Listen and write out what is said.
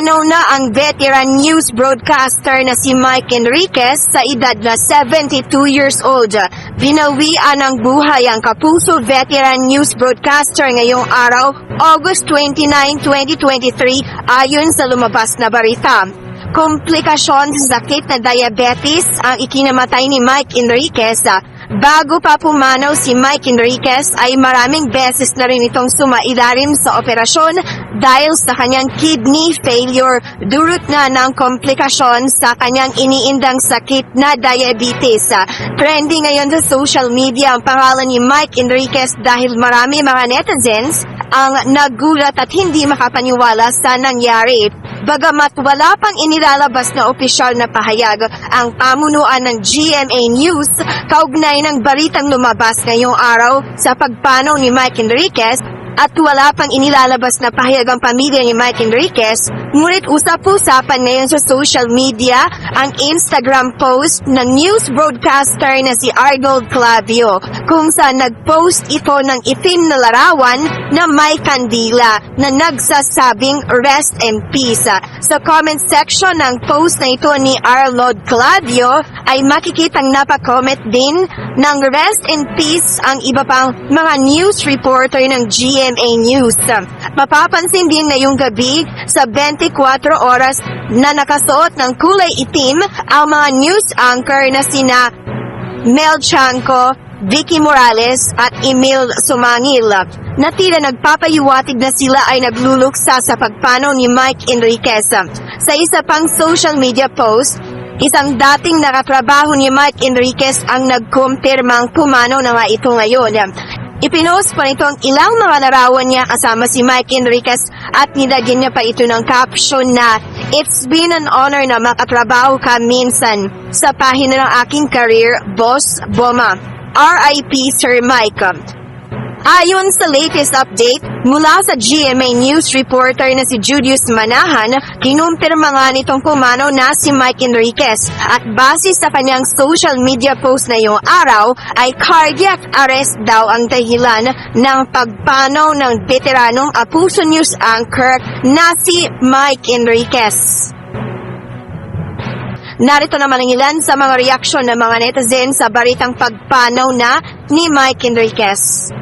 Pumanaw na ang veteran news broadcaster na si Mike Enriquez sa edad na 72 years old. Binawian ng buhay ang kapuso veteran news broadcaster ngayong araw, August 29, 2023, ayon sa lumabas na barita. Komplikasyon sa sakit na diabetes ang ikinamatay ni Mike Enriquez. Bago pa pumanaw si Mike Enriquez ay maraming beses na rin itong sumailalim sa operasyon dahil sa kanyang kidney failure durot na ng komplikasyon sa kanyang iniindang sakit na diabetes. Trending ngayon sa social media ang pangalan ni Mike Enriquez dahil marami mga netizens ang nagulat at hindi makapaniwala sa nangyari. Bagamat wala pang inilalabas na opisyal na pahayag ang pamunuan ng GMA News kaugnay ng balitang lumabas ngayong araw sa pagpanaw ni Mike Enriquez at wala pang inilalabas na pahayag ang pamilya ni Mike Enriquez, ngunit usap-usapan ngayon sa social media ang Instagram post ng news broadcaster na si Arnold Clavio kung saan nag-post ito ng itim na larawan na may kandila na nagsasabing rest in peace. Sa comment section ng post na ito ni Arnold Clavio ay makikitang napakomment din ng rest in peace ang iba pang mga news reporter ng GMA News. Mapapansin din ngayong gabi sa 24 oras na nakasuot ng kulay itim ang mga news anchor na sina Mel Chanco, Vicky Morales at Emil Sumangil na tila nagpapayuwatig na sila ay nagluluksa sa pagpanaw ni Mike Enriquez. Sa isa pang social media post, isang dating nakatrabaho ni Mike Enriquez ang nagkumpirmang pumanaw na nga ito ngayon. Ipinost pa nito ang ilang mga larawan niya kasama si Mike Enriquez at nilagyan niya pa ito ng caption na It's been an honor na makatrabaho ka minsan sa pahina ng aking career, Boss Boma. R.I.P. Sir Mike. Ayon sa latest update mula sa GMA News reporter na si Julius Manahan, kinumpirma nga nitong pumanaw na si Mike Enriquez at base sa kanyang social media post na yung araw ay cardiac arrest daw ang dahilan ng pagpanaw ng veteranong Apuso News anchor na si Mike Enriquez. Narito naman ang ilan sa mga reaksyon ng mga netizen sa baritang pagpanaw na ni Mike Enriquez.